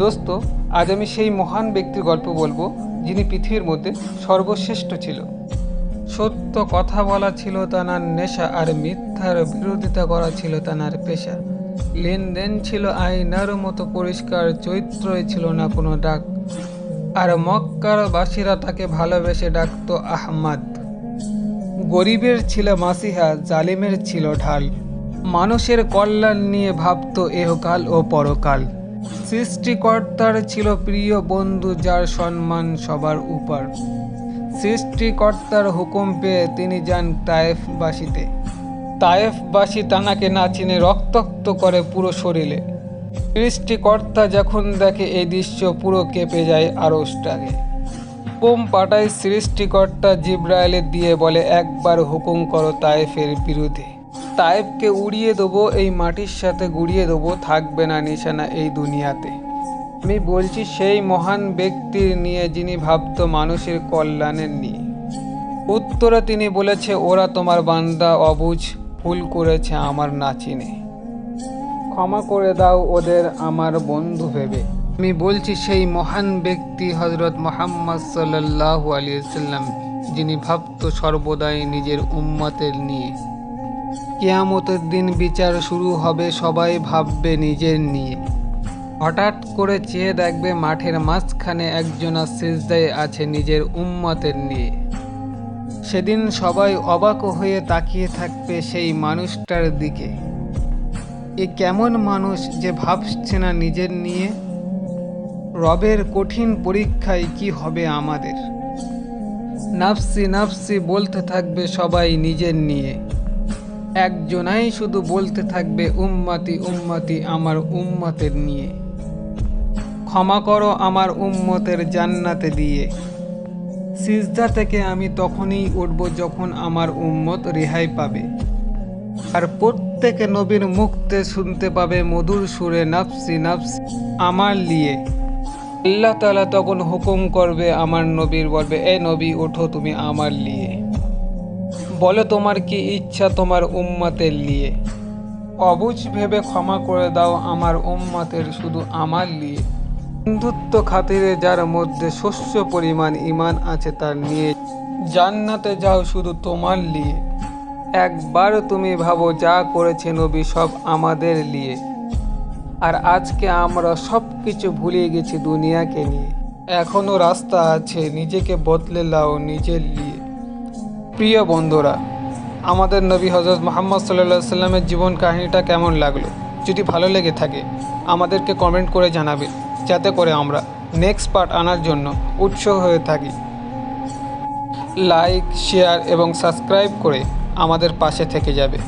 দোস্ত আজ আমি সেই মহান ব্যক্তির গল্প বলব, যিনি পৃথিবীর মধ্যে সর্বশ্রেষ্ঠ ছিল। সত্য কথা বলা ছিল তানার নেশা আর মিথ্যার বিরোধিতা করা ছিল তানার পেশা। লেনদেন ছিল আয়নার মতো পরিষ্কার চরিত্রই ছিল না কোনো ডাক। আর মক্কার বাসীরা তাকে ভালোবেসে ডাকতো আহমাদ। গরিবের ছিল মাসিহা, জালিমের ছিল ঢাল। মানুষের কল্যাণ নিয়ে ভাবতো এহকাল ও পরকাল। সৃষ্টিকর্তার ছিল প্রিয় বন্ধু যার সম্মান সবার উপর। সৃষ্টিকর্তার হুকুম পেয়ে তিনি যান তায়েফবাসীতে। তায়েফবাসী তানাকে না চিনে রক্তাক্ত করে পুরো শরীরে। সৃষ্টিকর্তা যখন দেখে এই দৃশ্য, পুরো কেঁপে যায় আড়সটাকে হুকুম পাঠায় সৃষ্টিকর্তা জিব্রাইলে দিয়ে বলে, একবার হুকুম করো তায়েফের বিরুদ্ধে। তায়েফকে উড়িয়ে দেবো, এই মাটির সাথে গুড়িয়ে দেবো, থাকবে না নিশানা এই দুনিয়াতে। আমি বলছি, সেই মহান ব্যক্তির নিয়ে যিনি ভাবত মানুষের কল্যাণের নিয়ে। উত্তরে তিনি বলেছে, ওরা তোমার বান্দা অবুঝ, ভুল করেছে আমার নাচিনে ক্ষমা করে দাও ওদের আমার বন্ধু ভেবে। আমি বলছি, সেই মহান ব্যক্তি হজরত মোহাম্মদ সাল্লাহ আলিয়াল্লাম যিনি ভাবত সর্বদাই নিজের উম্মতের নিয়ে কেয়ামতের দিন বিচার শুরু হবে, সবাই ভাববে নিজের নিয়ে। হঠাৎ করে চেয়ে দেখবে মাঠের মাঝখানে একজনা সেজদায় আছে নিজের উম্মতের নিয়ে। সেদিন সবাই অবাক হয়ে তাকিয়ে থাকবে সেই মানুষটার দিকে। এ কেমন মানুষ যে ভাবছে না নিজের নিয়ে? রবের কঠিন পরীক্ষায় কি হবে আমাদের? নাফসি নাফসি বলতে থাকবে সবাই নিজের নিয়ে। একজনাই শুধু বলতে থাকবে, উম্মাতি উম্মাতি আমার উম্মতের নিয়ে। ক্ষমা করো আমার উম্মতের জান্নাতে দিয়ে। সিজদা থেকে আমি তখনই উঠব যখন আমার উম্মত রেহাই পাবে। আর প্রত্যেকে নবীর মুক্তে শুনতে পাবে মধুর সুরে, নাফসি নাফসি, আমার লিয়ে আল্লাহ তালা তখন হুকুম করবে আমার নবীর বলবে, এ নবী, ওঠো তুমি আমার লিয়ে বলো তোমার কি ইচ্ছা তোমার উম্মতের লিয়ে? অবুঝ ভেবে ক্ষমা করে দাও আমার উম্মতের শুধু আমার লিয়ে। বন্ধুত্ব খাতিরে যার মধ্যে শস্য পরিমাণ ইমান আছে তার নিয়ে জান্নাতে যাও শুধু তোমার লিয়ে। একবার তুমি ভাবো যা করেছে নবী সব আমাদের নিয়ে আর আজকে আমরা সব কিছু ভুলে গেছি দুনিয়াকে নিয়ে। এখনও রাস্তা আছে, নিজেকে বদলে লাও নিজের লিয়ে। প্রিয় বন্ধুরা, আমাদের নবী হজরত মোহাম্মদ সাল্লা সাল্লামের জীবন কাহিনীটা কেমন লাগল? যদি ভালো লেগে থাকে, আমাদেরকে কমেন্ট করে জানাবে যাতে করে আমরা নেক্সট পার্ট আনার জন্য উৎসাহ হয়ে থাকি। লাইক শেয়ার এবং সাবস্ক্রাইব করে আমাদের পাশে থেকে যাবে।